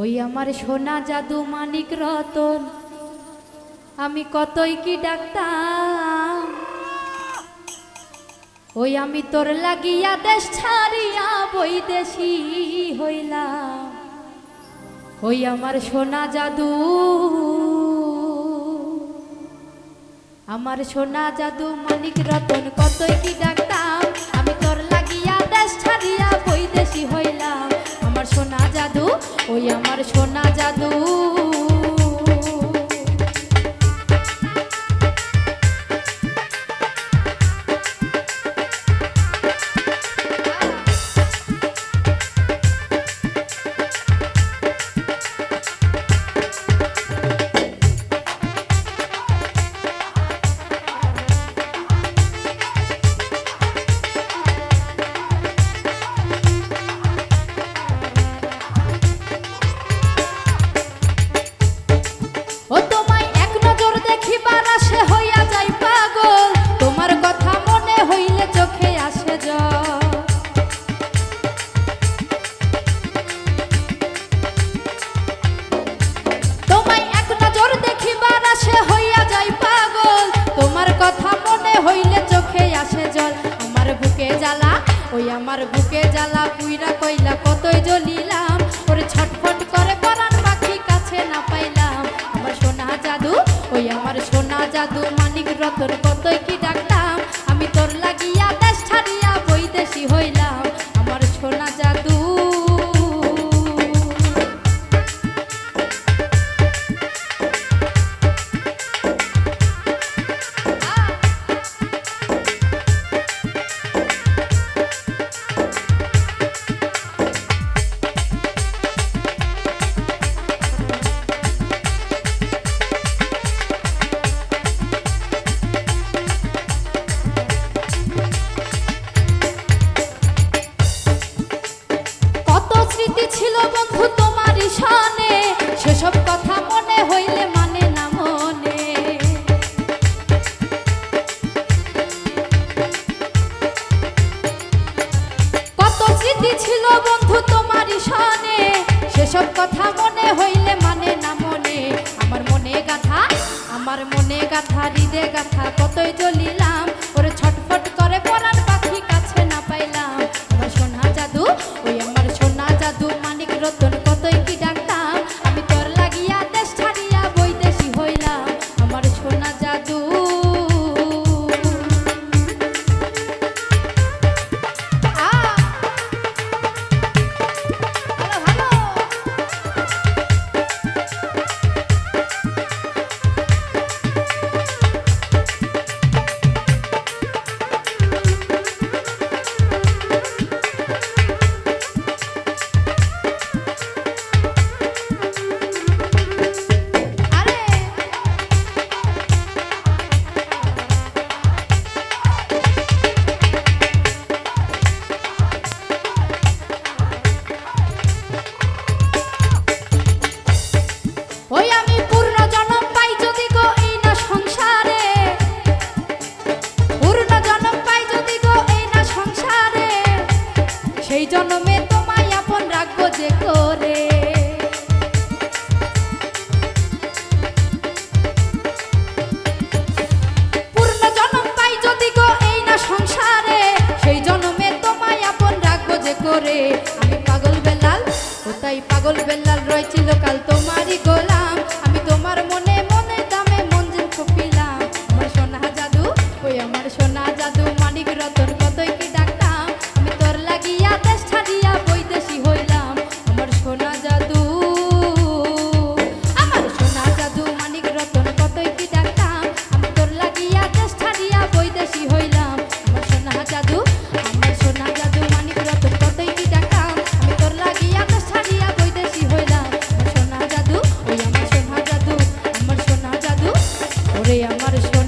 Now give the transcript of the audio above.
ওই আমার সোনা জাদু মানিক রতন। আমি কতই কি ডাক্তার ওই আমি তোর লাগিয়া দেশ ছাড়িয়া বৈদেশি হইলাম। ওই আমার সোনা জাদু। আমার সোনা জাদু মানিক রতন, কতই কি ডাকতাম। ওই আমার সোনা জাদু। আমার বুকে জ্বালা পুইরা কইলা, কতই জ্বলিলাম। ওরে ছটফট করে পরাণ পাখি কাছে না পাইলাম। আমার সোনা জাদু, ওই আমার সোনা জাদু, মানিক রতন কতই কি ডাকতাম স্মৃতি ছিল বন্ধু তোমার সেসব কথা মনে হইলে মানে না মনে। কত স্মৃতি ছিল বন্ধু তোমার ঈশানে সেসব কথা মনে হইলে মানে না মনে। আমার মনে গাথা, আমার মনে গাথা হৃদে গাথা, কতই জ্বলিলাম জন্মে তোমায় আপন রাখব যে করে। পূর্ণ জনম পাই যদি গো এই না সংসারে, সেই জন্মে তোমায় আপন রাখব যে করে। আমি পাগল বেলাল তাই পাগল বেলাল রয়েছিল কাল গোলাম আমার